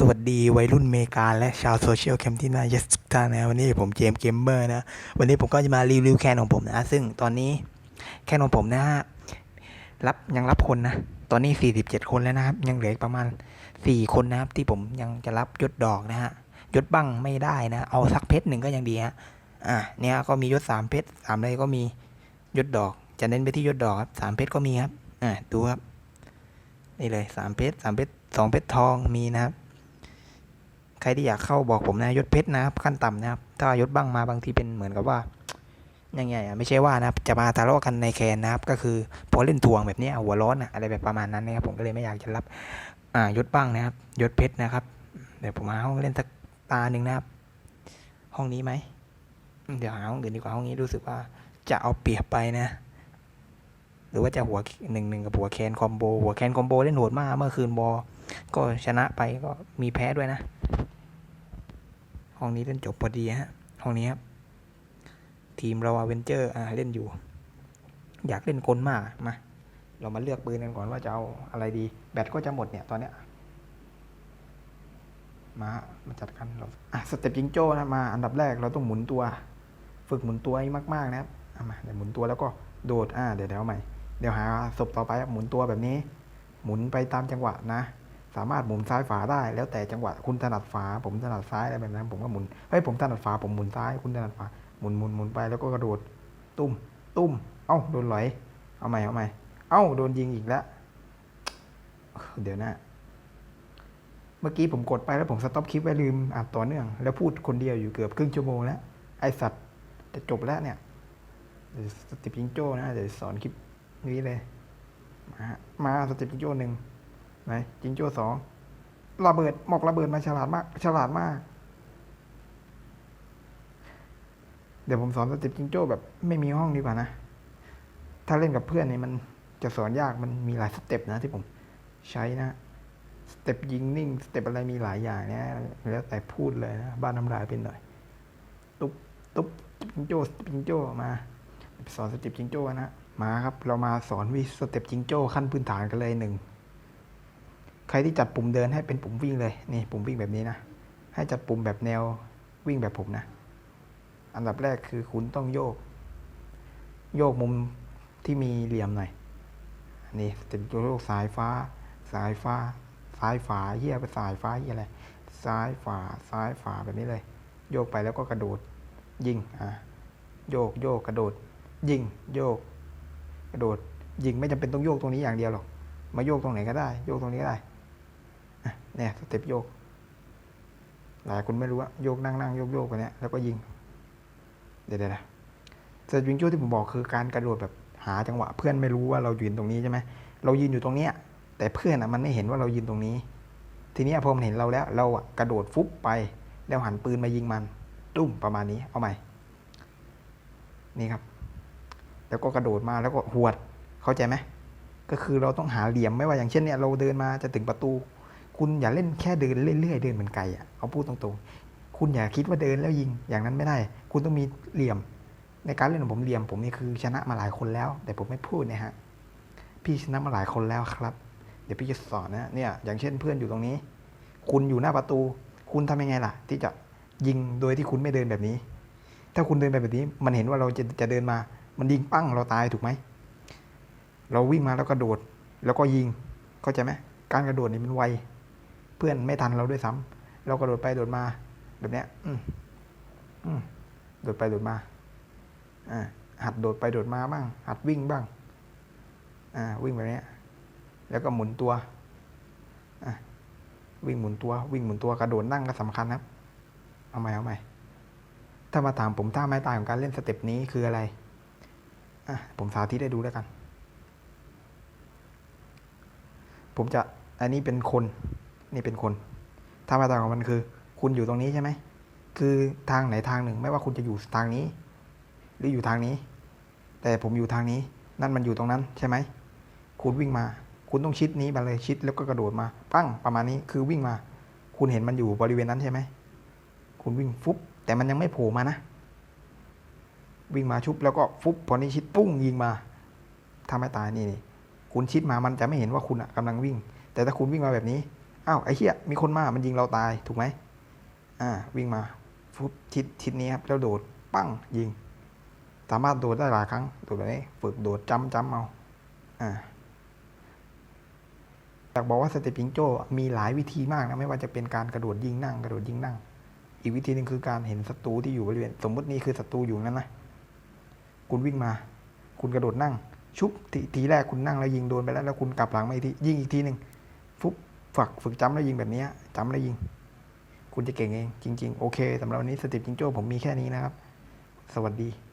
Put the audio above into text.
สวัสดีวัยรุ่นเมกาและชาวโซเชียลแคมที่น่ายัทุกท่านนะวันนี้ผมเจมส์เกมเมอร์นะ วันนี้ผมก็จะมารีวิวแคนของผมนะ ซึ่งตอนนี้แคนของผมนะฮะรับยังรับคนนะ ตอนนี้ 47 คนแล้วนะครับ ยังเหลือประมาณ 4 คนนะครับ ที่ผมยังจะรับยศดอกนะฮะยศบั้งไม่ได้นะ เอาสักเพชรหนึ่งก็ยังดีฮะอะเนี่ยก็มียศสามเพชรสามเลยก็มียศดอก จะเน้นไปที่ยศดอกครับสามเพชรก็มีครับอะดูครับนี่เลยสามเพชรสามเพชรสองเพชรทองมีนะครับ ใครที่อยากเข้าบอกผมนะยศเพชรนะครับขั้นต่ำนะครับ ถ้ายศบ้างมาบางทีเป็นเหมือนกับว่ายังไงอะไม่ใช่ว่านะครับจะมาทะเลาะกันในแคนนะครับ ก็คือพอเล่นทวงแบบนี้หัวร้อนอะอะไรแบบประมาณนั้นนะครับผมก็เลยไม่อยากจะรับอ่ายศบ้างนะครับ ยศเพชรนะครับเดี๋ยวผมหาห้องเล่นสักตาหนึ่งนะครับ ห้องนี้ไหมเดี๋ยวหาห้องอื่นดีกว่าห้องนี้รู้สึกว่าจะเอาเปรียบไปนะ หรือว่าจะหัวหนึ่งหนึ่งกับหัวแคนคอมโบหัวแคนคอมโบเล่นโหดมากเมื่อคืนบอ ก็ชนะไปก็มีแพ้ด้วยนะ ห้องนี้เล่นจบพอดีฮะ ห้องนี้ครับ ทีมเราอเวนเจอร์อ่าเล่นอยู่ อยากเล่นกลมากมา เรามาเลือกปืนกันก่อนว่าจะเอาอะไรดี แบตก็จะหมดเนี่ยตอนเนี้ย มามาจัดกันเราอะสเต็ปจิงโจ้นะมาอันดับแรกเราต้องหมุนตัว ฝึกหมุนตัวให้มาก ๆ นะครับเอามาเดี๋ยวหมุนตัวแล้วก็โดดอ่าเดี๋ยวเดี๋ยวใหม่ เดี๋ยวหาศพต่อไปครับหมุนตัวแบบนี้ หมุนไปตามจังหวะนะ สามารถหมุนซ้ายฝาได้ แล้วแต่จังหวะคุณถนัดฝา ผมถนัดซ้ายอะไรแบบนั้น ผมก็หมุนเฮ้ยผมถนัดฝาผมหมุนซ้าย คุณถนัดฝาหมุนหมุนหมุนไปแล้วก็กระโดด ตุ้ม ตุ้ม เอ้าโดนไหลเอาใหม่เอาใหม่เอ้าโดนยิงอีกแล้วเดี๋ยวนะเมื่อกี้ผมกดไปแล้วผมสต็อปคลิปไว้ลืมอัดต่อเนื่อง แล้วพูดคนเดียวอยู่เกือบครึ่งชั่วโมงแล้วไอสัตว์จะจบแล้วเนี่ยเดี๋ยวสติปจิงโจ้นะเดี๋ยวสอนคลิปนี้เลย มามาสเต็ปจิงโจ้หนึ่ง ไหนจิงโจ้สองระเบิดหมอกระเบิดมาฉลาดมาก ฉลาดมาก เดี๋ยวผมสอนสเต็ปจิงโจ้แบบไม่มีห้องดีกว่านะ ถ้าเล่นกับเพื่อนเนี่ยมันจะสอนยากมันมีหลายสเต็ปนะที่ผมใช้นะสเต็ปยิงนิ่งสเต็ปอะไรมีหลายอย่างเนี่ยแล้วแต่พูดเลยนะบ้านน้ำลายเป็นหน่อย ตุ๊บตุ๊บจิงโจ้สต็ปจิงโจ้มา สอนสเต็ปจิงโจ้นะมาครับ เรามาสอนวิสเต็ปจิงโจ้ขั้นพื้นฐานกันเลยหนึ่ง ใครที่จัดปุ่มเดินให้เป็นปุ่มวิ่งเลยนี่ปุ่มวิ่งแบบนี้นะ ให้จัดปุ่มแบบแนววิ่งแบบผมนะ อันดับแรกคือคุณต้องโยก โยกมุมที่มีเหลี่ยมหน่อยนี่สเต็ปโยกสายฟ้า สายฟ้าซ้ายฝาเฮียไปสายฟ้าเฮียอะไรซ้ายฝาซ้ายฝาแบบนี้เลย โยกไปแล้วก็กระโดด ยิงอะโยกโยกกระโดด ยิง โยก กระโดด ยิงไม่จำเป็นต้องโยกตรงนี้อย่างเดียวหรอกมาโยกตรงไหนก็ได้ โยกตรงนี้ก็ได้ เนี่ยสเต็ปโยก หลายคนไม่รู้ว่าโยกนั่งนั่งโยกโยกกันเนี้ยแล้วก็ยิง เดี๋ยวเดี๋ยนะสเต็ปยิงโยกที่ผมบอกคือการกระโดดแบบหาจังหวะ เพื่อนไม่รู้ว่าเรายืนตรงนี้ใช่ไหมเรายืนอยู่ตรงเนี้ย แต่เพื่อนอะมันไม่เห็นว่าเรายืนตรงนี้ ทีนี้พอมันเห็นเราแล้ว เราอะกระโดดฟุบไปแล้วหันปืนมายิงมัน ตุ้มประมาณนี้ เอาใหม่ นี่ครับ แล้วก็กระโดดมาแล้วก็หวด เข้าใจไหมก็คือเราต้องหาเหลี่ยมไม่ว่าอย่างเช่นเนี่ยเราเดินมาจะถึงประตู คุณอย่าเล่นแค่เดินเรื่อยๆเดินเหมือนไก่อะเอาพูดตรงๆ คุณอย่าคิดว่าเดินแล้วยิงอย่างนั้นไม่ได้ คุณต้องมีเหลี่ยม ในการเล่นของผมเหลี่ยม ผมนี่คือชนะมาหลายคนแล้ว แต่ผมไม่พูดนะฮะพี่ชนะมาหลายคนแล้วครับ เดี๋ยวพี่จะสอนนะเนี่ยอย่างเช่นเพื่อนอยู่ตรงนี้ คุณอยู่หน้าประตู คุณทำยังไงล่ะ ที่จะยิงโดยที่คุณไม่เดินแบบนี้ ถ้าคุณเดินแบบนี้ มันเห็นว่าเราจะจะเดินมา มันยิงปั้งเราตายถูกไหมเราวิ่งมาแล้วกระโดดแล้วก็ยิงเข้าใจไหมการกระโดดนี่มันไว เพื่อนไม่ทันเราด้วยซ้ำเรากระโดดไปโดดมา แบบเนี้ย อืมอืมโดดไปโดดมาอ่าหัดโดดไปโดดมาบ้าง หัดวิ่งบ้าง อ่า วิ่งแบบเนี้ยแล้วก็หมุนตัว อะวิ่งหมุนตัว วิ่งหมุนตัวกระโดดนั่งก็สำคัญครับ เอาใหมเอาใหมถ้ามาถามผมท่าไม้ตายของการเล่นสเต็ปนี้คืออะไร อะ ผมสาธิตให้ดูแล้วกัน ผมจะ อันนี้เป็นคน นี่เป็นคนท่าไม้ตายของมันคือ คุณอยู่ตรงนี้ใช่ไหม คือทางไหนทางหนึ่ง ไม่ว่าคุณจะอยู่ทางนี้ หรืออยู่ทางนี้ แต่ผมอยู่ทางนี้ นั่นมันอยู่ตรงนั้นใช่ไหม คุณวิ่งมา คุณต้องชิดนี้มาเลยชิดแล้วก็กระโดดมา ปั้งประมาณนี้คือวิ่งมา คุณเห็นมันอยู่บริเวณนั้นใช่ไหม คุณวิ่งฟุบแต่มันยังไม่โผล่มานะ วิ่งมาชุบแล้วก็ฟุบพอนี้ชิดปุ้งยิงมาทำให้ตายนี่นี่คุณชิดมามันจะไม่เห็นว่าคุณอะกำลังวิ่ง แต่ถ้าคุณวิ่งมาแบบนี้ อ้าวไอ้เหี้ยมีคนมา มันยิงเราตายถูกไหมอ่าวิ่งมาฟุบทิศทิศนี้ครับแล้วโดดปั้งยิง สามารถโดดได้หลายครั้งโดดแบบนี้ฝึกโดดจำจำเอาอ่าอยากบอกว่าสเตปิงโจ้มีหลายวิธีมากนะไม่ว่าจะเป็นการกระโดดยิงนั่ง กระโดดยิงนั่ง อีกวิธีหนึ่งคือการเห็นศัตรูที่อยู่บริเวณสมมตินี่คือศัตรูอยู่นั้นนะคุณวิ่งมา คุณกระโดดนั่ง ชุบทีทีแรกคุณนั่งแล้วยิงโดนไปแล้วแล้วคุณกลับหลังมาอีกทียิงอีกทีหนึ่งฟุบ ฝักฝึกจำแล้วยิงแบบนี้จำแล้วยิง คุณจะเก่งเอง จริง ๆ โอเคสำหรับวันนี้สเต็ปจิงโจ้ผมมีแค่นี้นะครับ สวัสดี